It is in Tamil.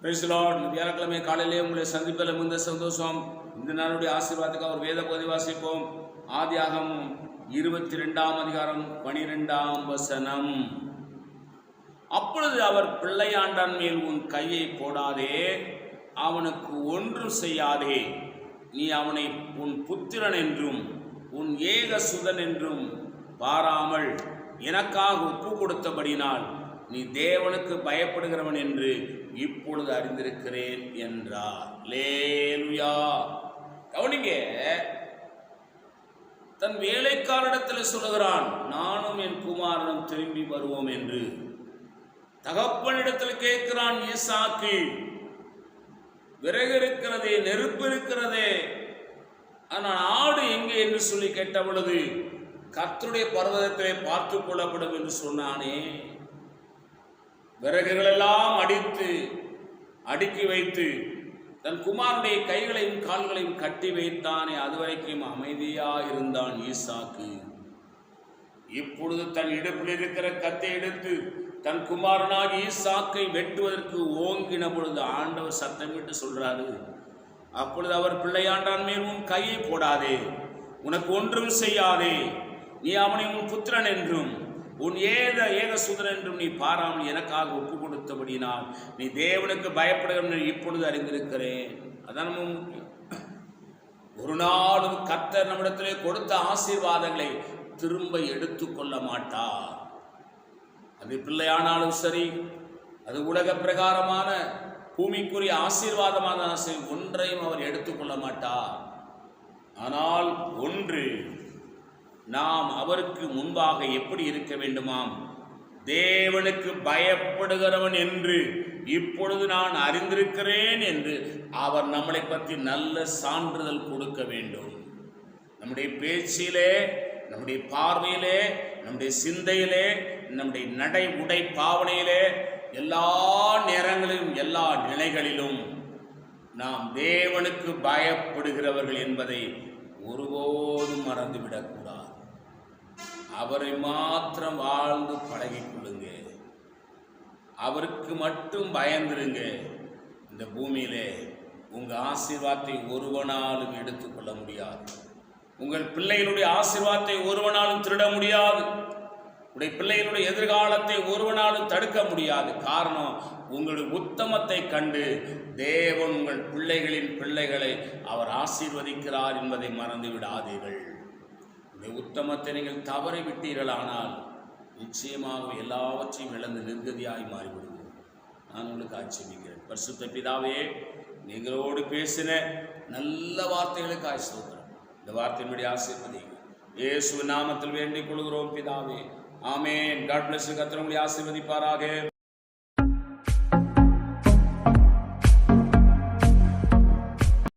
பிரைஸ்லாட் வியாழக்கிழமை காலையிலே உங்களை சந்திப்பதில் மிகுந்த சந்தோஷம். இந்த நாளுடைய ஆசீர்வாதத்துக்கு அவர் வேத பகுதி வாசிப்போம். ஆதியாகம் இருபத்தி ரெண்டாம் அதிகாரம் பனிரெண்டாம் வசனம். அப்பொழுது அவர் பிள்ளையாண்டான் மேல் உன் கையை போடாதே அவனுக்கு ஒன்றும் செய்யாதே. நீ அவனை உன் புத்திரன் என்றும் உன் ஏக சுதன் என்றும் பாராமல் எனக்காக ஒப்பு கொடுத்தபடினால் நீ தேவனுக்கு பயப்படுகிறவன் என்று இப்பொழுது அறிந்திருக்கிறேன் என்றார். லேலுயா கவனிங்க தன் வேலைக்காரிடத்தில் சொல்லுகிறான் நானும் என் குமாரனும் திரும்பி வருவோம் என்று. தகப்பனிடத்தில் கேட்கிறான் ஈசாக்கு விறகு இருக்கிறதே நெருப்பு இருக்கிறதே ஆனால் ஆடு எங்கே? என்று சொல்லி கேட்ட பொழுது கர்த்தருடைய பர்வதத்திலே பார்த்து கொள்ளப்படும் என்று சொன்னானே. விறகுகளெல்லாம் அடித்து அடுக்கி வைத்து தன் குமாரனுடைய கைகளையும் கால்களையும் கட்டி வைத்தானே அதுவரைக்கும் அமைதியாக இருந்தான் ஈசாக்கு. இப்பொழுது தன் இடுப்பில் இருக்கிற கத்தை எடுத்து தன் குமாரனாக ஈசாக்கை வெட்டுவதற்கு ஓங்கின பொழுது ஆண்டவர் சத்தமிட்டு சொல்றாரு அப்பொழுது அவர் பிள்ளையாண்டான் மேல் உன் கையை போடாதே உனக்கு ஒன்றும் செய்யாதே நீ அவனை உன் புத்திரன் என்றும் உன் ஏத ஏக சுதன் என்றும் நீ பாராமல் எனக்காக ஒப்பு கொடுத்தபடினால் நீ தேவனுக்கு பயப்படுகிறவன் இப்பொழுது அறிந்திருக்கிறேன். அதான் நம்ம முக்கியம். ஒரு நாளும் கர்த்தர் நம்மிடத்திலே கொடுத்த ஆசீர்வாதங்களை திரும்ப எடுத்துக்கொள்ள மாட்டார். அது பிள்ளையானாலும் சரி அது உலக பிரகாரமான பூமிக்குரிய ஆசீர்வாதமான சரி ஒன்றையும் அவர் எடுத்துக்கொள்ள மாட்டார். ஆனால் ஒன்று நாம் அவருக்கு முன்பாக எப்படி இருக்க வேண்டுமாம்? தேவனுக்கு பயப்படுகிறவன் என்று இப்பொழுது நான் அறிந்திருக்கிறேன் என்று அவர் நம்மளை பற்றி நல்ல சான்றிதழ் கொடுக்க வேண்டும். நம்முடைய பேச்சிலே நம்முடைய பார்வையிலே நம்முடைய சிந்தையிலே நம்முடைய நடை உடை பாவனையிலே எல்லா நேரங்களிலும் எல்லா நிலைகளிலும் நாம் தேவனுக்கு பயப்படுகிறவர்கள் என்பதை ஒருபோதும் மறந்துவிடக்கூடாது. அவரை மாத்திரம் வாழ்ந்து பழகிக் கொள்ளுங்க அவருக்கு மட்டும் பயந்துருங்க. இந்த பூமியிலே உங்கள் ஆசீர்வாதத்தை ஒருவனாலும் எடுத்துக்கொள்ள முடியாது. உங்கள் பிள்ளைகளுடைய ஆசீர்வாதத்தை ஒருவனாலும் திருட முடியாது. உடைய பிள்ளைகளுடைய எதிர்காலத்தை ஒருவனாலும் தடுக்க முடியாது. காரணம் உங்களுடைய உத்தமத்தை கண்டு தேவன் உங்கள் பிள்ளைகளின் பிள்ளைகளை அவர் ஆசீர்வதிக்கிறார் என்பதை மறந்து விடாதீர்கள் உத்தமத்தை நீங்கள் தவறி விட்டீர்களானால் நிச்சயமாக எல்லாவற்றையும் இழந்து நிர்கதியாய் மாறிவிடுவோம் நான் உங்களுக்கு ஆட்சேபிக்கிறேன். பரிசுத்த பிதாவே நீங்களோடு பேசின நல்ல வார்த்தைகளுக்கு ஸ்தோத்திரம். இந்த வார்த்தையினுடைய ஆசீர்வதிங்க இயேசு நாமத்தில் வேண்டிக் கொள்கிறோம் பிதாவே. ஆமென். காட் பிளஸ் கத்திரங்களை ஆசீர்வதிப்பாராக.